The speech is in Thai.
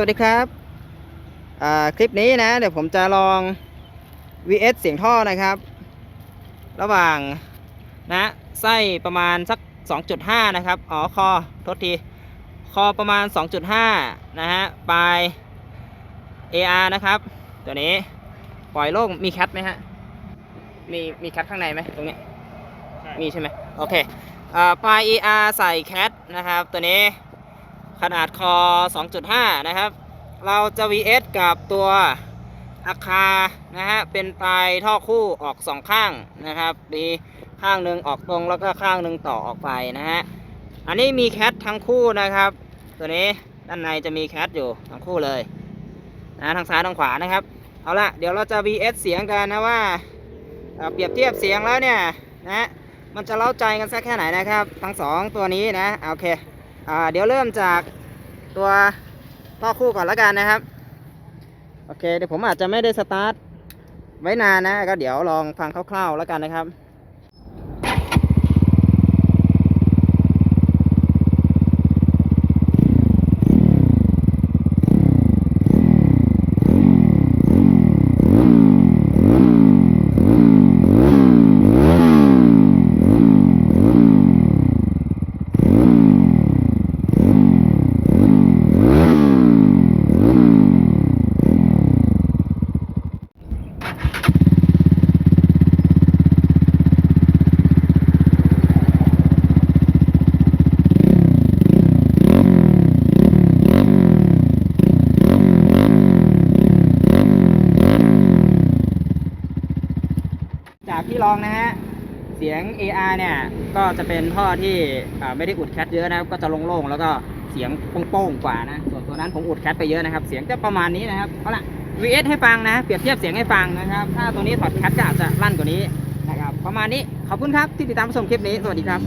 สวัสดีครับอ่าคลิปนี้นะ เดี๋ยวผมจะลอง VS เสียงท่อนะครับ ระหว่างนะไส้ประมาณสัก 2.5 นะครับ อ๋อ คอโทษที คอประมาณ 2.5 นะฮะ ปลาย AR นะครับ ตัวนี้ปล่อยโล่งมีแคทไหมฮะ มีมีแคทข้างในไหมตรงเนี้ยมีใช่ไหมโอเคอ่าปลาย ER ใส่แคทนะครับ ตัวนี้ ขนาดคอ 2.5 นะครับ เราจะ VS กับตัวอาคานะฮะ เป็นปลายท่อคู่ออกสองข้างนะครับ มีข้างหนึ่งออกตรงแล้วก็ข้างหนึ่งต่อออกไปนะฮะ อันนี้มีแคททั้งคู่นะครับ ตัวนี้ด้านในจะมีแคทอยู่ทั้งคู่เลยนะทางซ้ายทางขวานะครับ เอาละเดี๋ยวเราจะ VS เสียงกันนะว่าเปรียบเทียบเสียงแล้วเนี่ยนะมันจะเล้าใจกันสักแค่ไหนนะครับ ทั้งสองตัวนี้นะโอเค เดี๋ยวเริ่มจากตัวท่อคู่ก่อนละกันนะครับ โอเค เดี๋ยวผมอาจจะไม่ได้สตาร์ทไว้นานนะ ก็เดี๋ยวลองฟังคร่าวๆแล้วกันนะครับ จากที่ลองนะฮะ เสียง AR เนี่ย ก็จะเป็นท่อที่ไม่ได้อุดแคทเยอะนะก็จะโล่งๆแล้วก็เสียงโป้งๆกว่านะ ส่วนตัวนั้นผมอุดแคทไปเยอะนะครับ เสียงจะประมาณนี้นะครับเอาละ VS ให้ฟังนะ เปรียบเทียบเสียงให้ฟังนะครับ ถ้าตัวนี้ถอดแคทก็อาจจะลั่นกว่านี้นะครับ ประมาณนี้ ขอบคุณครับที่ติดตามชมคลิปนี้ สวัสดีครับ